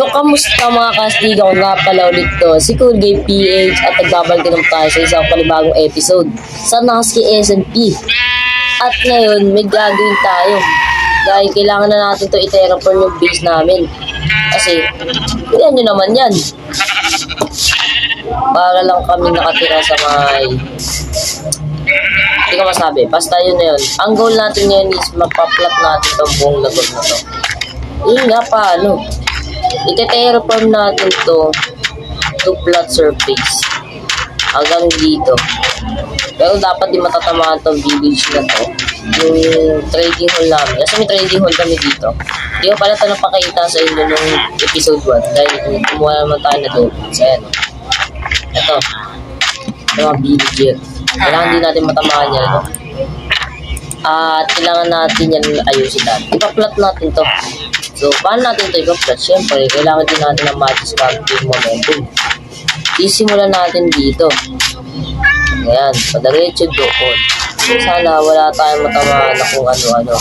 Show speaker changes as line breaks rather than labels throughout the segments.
So, kamusta mga kastigo? Ako nga pala ulit to, si Cool Game PH at nagbabalik naman tayo sa isang panibagong episode sa Naski SNP. At ngayon, may gagawin tayo. Dahil kailangan na natin to i-terraform yung base namin. Kasi, yan nyo naman yan. Para lang kami nakatira sa may... Hindi ko masabi. Basta yun na yun. Ang goal natin ngayon is mapaplat natin itong buong lagot na to. Yun nga paano. Ite-terraform natin to to flat surface. Hanggang dito. Pero dapat di matatamaan tong village na to. Yung trading hall namin. Kasi may trading hall kami dito. Hindi ko pala ito napakita sa inyo nung episode 1. Dahil kumuha naman tayo na doon. So, ayan. Ito. Ito mga villager. Kailangan di natin matamaan yan. No? At kailangan natin yan ayusin natin. Ipa-plot natin to. So, paano natin ito ipa-plot? Siyempre, kailangan din natin ng matches yung momentum. Sisimulan natin dito. Ayan, padaretso doon. Sana wala tayong matamaan na kung ano-ano.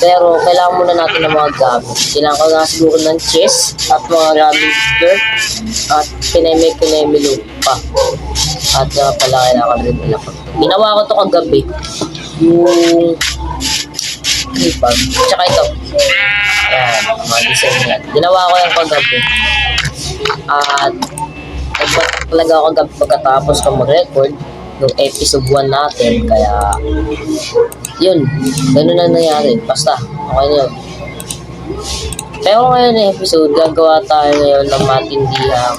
Pero kailangan muna natin ng mga gamit. Kailangan ko nga siguro ng chest at mga rabbit dirt at pineme-pineme pa. At uh, pala kailangan rin nila Ginawa ko to kagabi. Yung tripod. Tsaka ito. Ayan, mga design yan. Ginawa ko yung kagabi. At nagbat talaga ako kagabi pagkatapos ko mag-record yung episode 1 natin. Kaya yun, ganun na nangyari. Basta, okay na yun. Pero ngayon na episode, gagawa tayo ngayon ng matindihang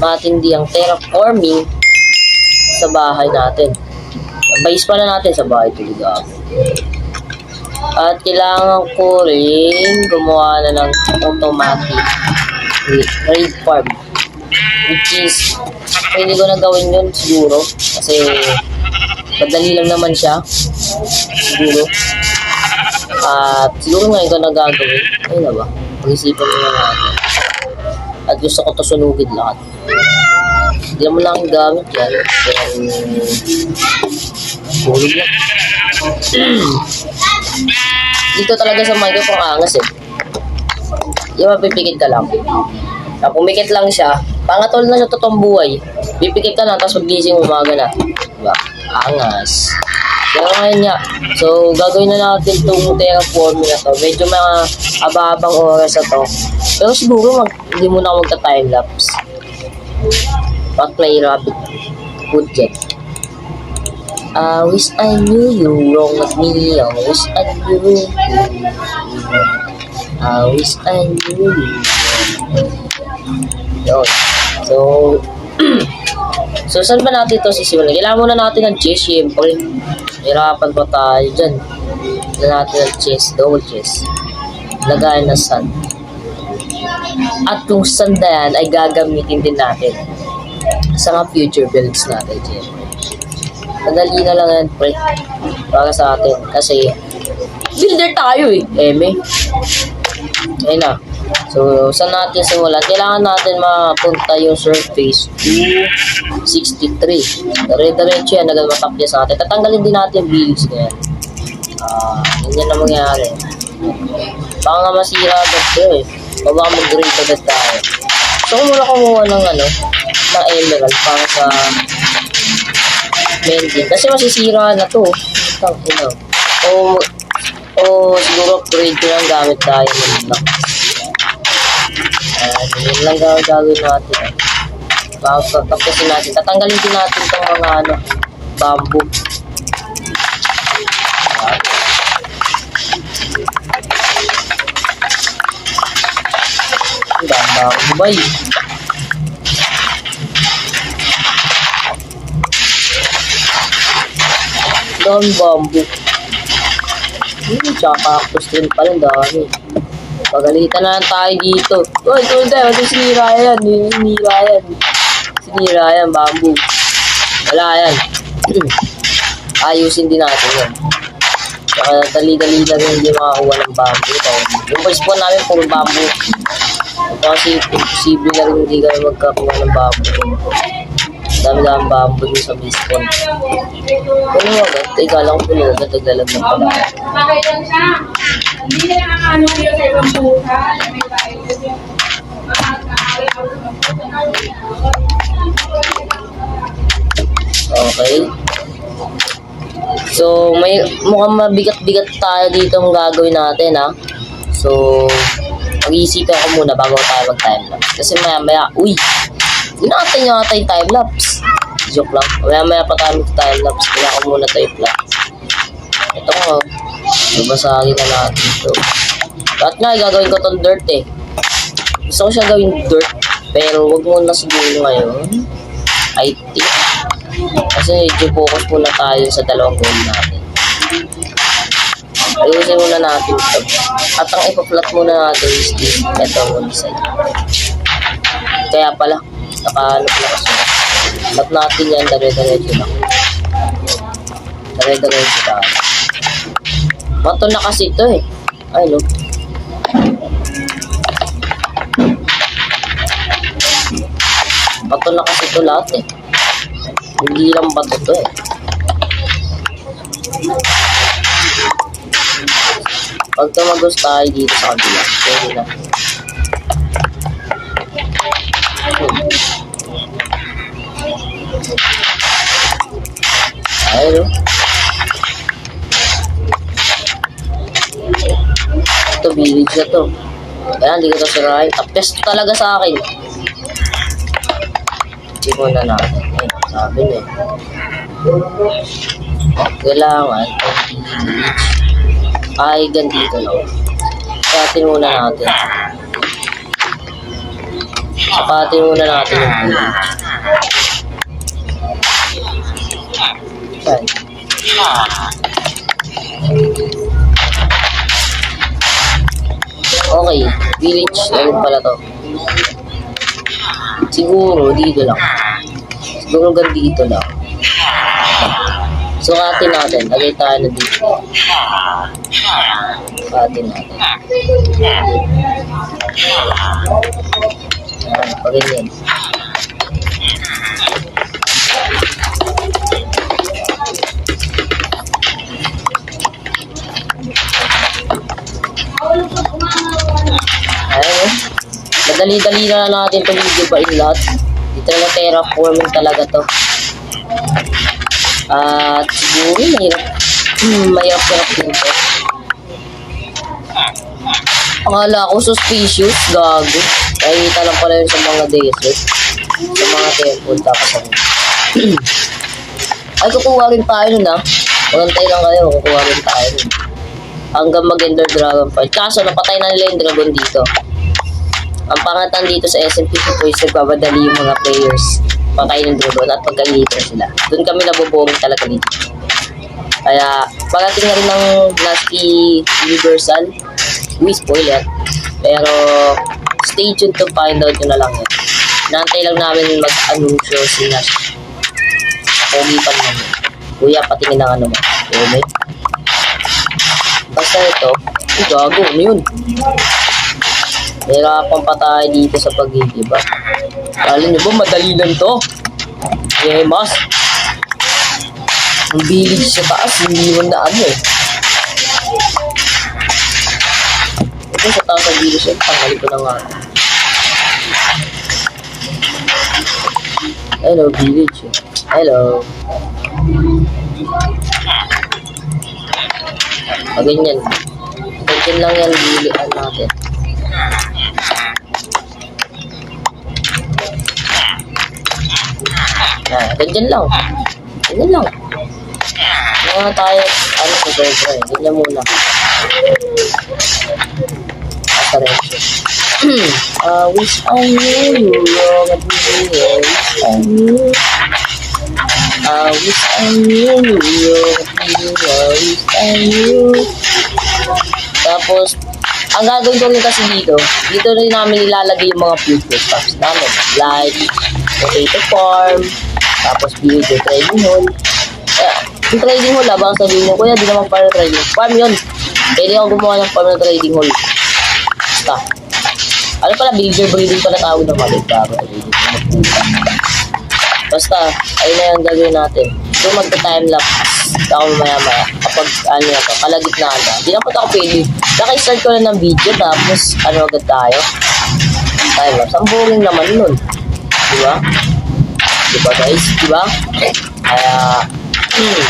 matindihang terraforming sa bahay natin. Base pa na natin sa bahay talaga. At kailangan ko rin gumawa na ng automatic raid farm. Which is, pwede ko na gawin yun siguro. Kasi, madali lang naman siya. Siguro. At siguro ngayon ko na gagawin. Ayun na ba? Pag-isipan mo na natin. At gusto ko to sunugin lahat. Hindi mo lang gamit yan. Hulog lang. Dito talaga sa mic ko angas eh. Di ba pipikit ka lang? Na pumikit lang siya, pangatol na sa totoong buhay. Pipikit ka lang, tapos magising umaga na. Diba? Angas. Ngayon nga, so gagawin na natin itong terraforming na to. Medyo mga aba-abang oras na to. Pero siguro mag, hindi muna ako magka-timelapse. Pag-play rabbit. Jet. I wish I knew you wrong with me. I wish I knew you. I wish I knew you. Yun. So, so saan ba natin ito sisimulan? Kailangan muna natin ng chest, syempre. Hirapan pa tayo dyan. Kailangan natin ng chest, double chest. Lagayan na sun. At kung saan na yan, ay gagamitin din natin sa mga future builds natin, syempre. Madali na lang yan, pre. Para sa atin. Kasi, builder tayo eh. Eme. Ayun na. So, saan natin simulan? Kailangan natin mapunta yung surface to 63. Dire-diretso yan, agad matapya sa atin. Tatanggalin din natin builds na yan. Ah, yun yan na mangyari. Baka nga masira agad eh. Baka mag-grade agad tayo. So, muna kumuha ng ano, ng emerald para sa mending. Kasi masisira na to. Tang ina. O, o siguro upgrade ko lang gamit tayo ng block. Ayan, yun lang gawin gagawin natin. Tapos tapusin natin. Tatanggalin din natin itong mga ano, bamboo. Ang ganda ako ba Doon bamboo. Hmm, tsaka cactus din pala, dami. Pagalitan na lang tayo dito. Uy, ito tayo, ito sinira yan. Sinira yan. Sinira yan, bamboo. Wala yan. Ayusin din natin yan. Tsaka dali-dali na rin hindi makakuha ng bamboo. Dahil yung one namin, puro bamboo. Kasi imposible na rin hindi kami magkakuha ng bamboo. Dami-dami bamboo dun sa base point. Ano mo agad? Teka lang puno na tagalag na pala.
Bakit lang siya? Hindi na nakakano yun sa ibang buka. May bahay
Okay. So, may mukhang mabigat-bigat tayo dito ang gagawin natin, ha? So, mag-iisipan ko muna bago tayo mag-timelapse. Kasi maya-maya, uy! Hindi natin yung ata yung timelapse. Joke lang. Maya-maya pa tayo mag-timelapse. Kaya ko muna tayo plan. Ito ko, babasagin na natin ito. At nga, gagawin ko tong dirt eh. Gusto ko siya gawin dirt. Pero wag muna siguro ngayon. I think. Kasi medyo focus muna tayo sa dalawang goal natin. Ayusin muna natin ito. At ang ipa-plot muna natin is. Ito muna side. Kaya pala, nakaano pala kasi. Plot natin yan, dare-diretso lang. Dare-diretso lang. Mato na kasi ito eh. Ay no. Bato na kasi ito lahat eh. Hindi lang bato to eh. Pag tumagos tayo dito sa kabila, pwede na. Ayun. Ito, village na to. Kaya hindi ko ito sirahin. Tapos talaga sa akin. Hindi ko na natin. Ay, sabi niya. Kailangan ay ganito lang. Sapatin muna natin. Sapatin muna natin yung village. Yan. Okay, village. Ano pala to? Siguro, dito lang. Siguro hanggang dito lang. Sukatin natin. Lagay tayo na dito. Sukatin natin. Yan, pag ganyan. Madali-dali na natin ito video pa in lahat. Dito na terraforming talaga to. At siguro mahirap. Hmm, mahirap-hirap din. Akala ko suspicious, gago. Nakikita lang pala yun sa mga desert. Sa mga temple, tapos ano. Ay, kukuha rin tayo nun ah. Magantay lang kayo, kukuha rin tayo nun. Hanggang mag-ender dragon fight. Kaso, napatay na nila yung dragon dito. Ang pangatan dito sa SMP po is nagbabadali yung mga players. Patay ng dragon at pagkaliter sila. Doon kami naboboring talaga dito. Kaya, pagating na rin ng Nasty Universal. Uy, spoiler. Pero, stay tuned to find out yun na lang yun. Nantay lang namin mag-anunsyo si Nash. Pogi pa naman. Kuya, patingin ng ano mo. Pogi. Basta ito, gago, ano yun? Hirapan pa tayo dito sa pag-iiba. Kala nyo ba madali lang to? Yemas. Ang village sa taas, hindi mo na ano eh. Ito sa taas ng village yun, tanggalin ko na nga. Hello, village. Hello. Ah, ganyan. Ganyan lang yan, bilian natin. Ah, ganyan lang. Ganyan lang. Mga tayo, ano sa eh. Ganyan muna. Asa rin siya. Ah, wish I knew you were a wish I knew. I wish I knew you were a wish I knew. Tapos, ang gagawin ko kasi dito, dito rin namin ilalagay yung mga food crops namin. Like, potato farm, tapos yung trading hall. Eh, yung trading hall, abang sabihin nyo, kuya, di naman para trading. Farm yun. Pwede ako gumawa ng farm ng trading hall. Basta. Ano pala, builder breeding pala tawag ng mali. Basta, ayun na yung gagawin natin. So, magta-timelapse ako maya-maya. Kapag, ano na to, kalagitnaan na. Hindi na pa ako pwede. Naka-start ko na ng video, tapos, ano agad tayo. time lapse. Ang boring naman nun. Di ba? Di ba guys? Di ba? Kaya, hmm.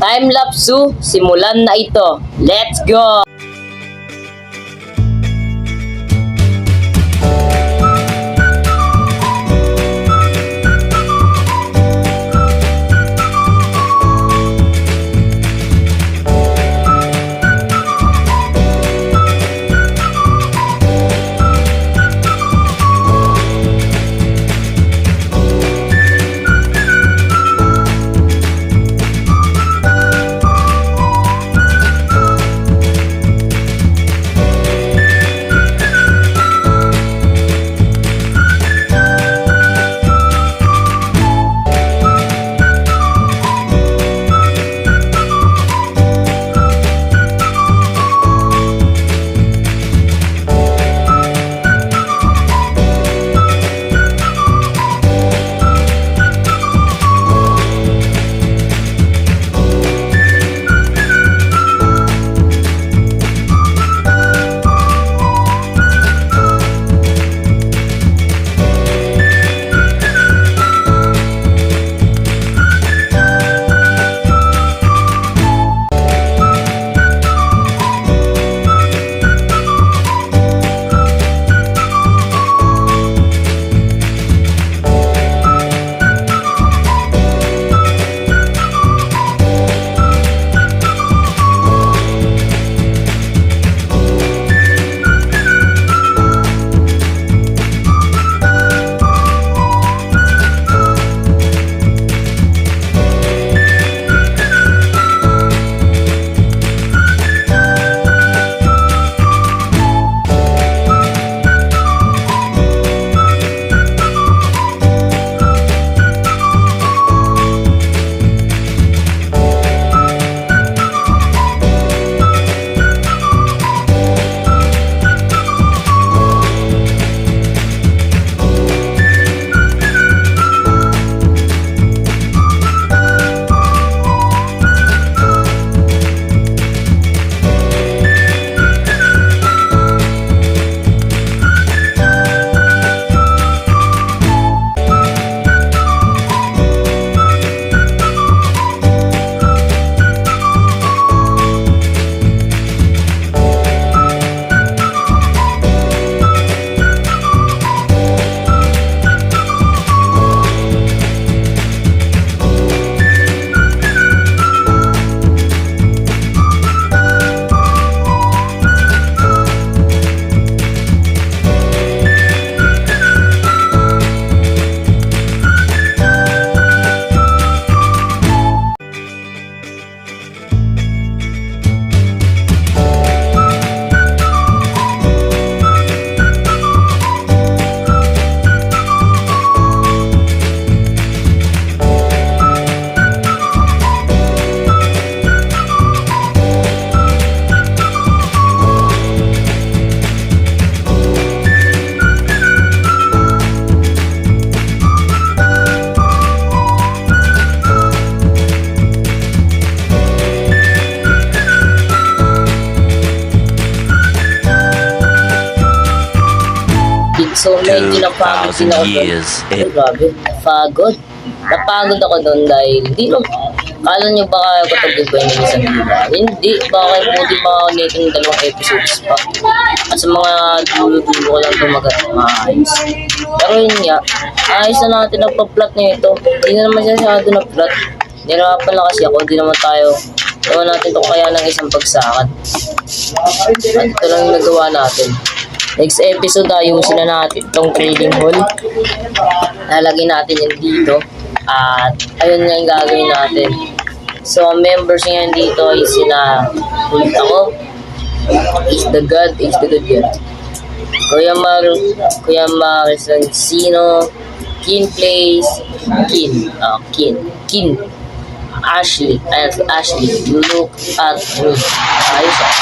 Time lapse 2, simulan na ito. Let's go! Medyo napagod din
2,000
ako doon.
years
Ay, grabe. Napagod. Napagod ako doon dahil hindi no, Kala nyo ba kaya ko tagbibay ng isang diba? Hindi. Baka pwede makakalitin ng dalawang episodes pa. At sa mga dulo-dulo ko lang mag- maayos. Pero yun nga, ayos na natin ang pa-plot na ito. Hindi na naman siya masyado na plot. Nirapan lang kasi ako, hindi naman tayo gawa natin ito kaya ng isang pagsakat. At ito lang yung nagawa natin. Next episode, ayusin na natin itong trading hall. Lalagay natin yan dito. At ayun nga yung gagawin natin. So, ang members ngayon dito ay sina Ulit ako. Is the God, is the God yan. Kuya Mar, Kuya Mar Sino, Kin Plays, Kin, ah, Kin, Kin, Ashley, Ashley, look at me. Ayos ah.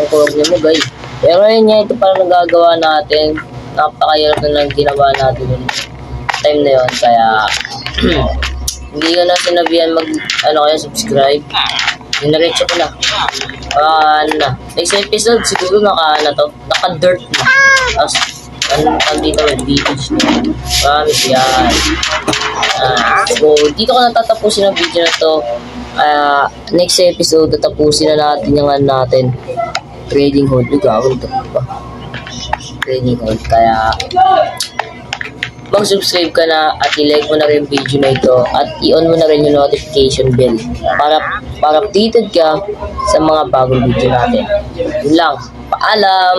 Ang kurog niya mo, guys. Pero yun nga, ito parang nagagawa natin. Napakahirap na lang ginawa natin yung time na yun. Kaya, hindi ko na sinabihan mag, ano kaya, subscribe. Dinaretso ko na. Ah, ano na. Next episode, siguro naka, ano to, naka-dirt na. Tapos, Ano dito with village na. Promise yan. Ah, so, dito ko natatapusin ang video na to. Ah, next episode, tatapusin na natin yung ano natin. Trading hold. Gagawin to ba? Trading hold. Kaya, mag-subscribe ka na at i-like mo na rin yung video na ito at i-on mo na rin yung notification bell para para updated ka sa mga bagong video natin. Yun lang. Paalam!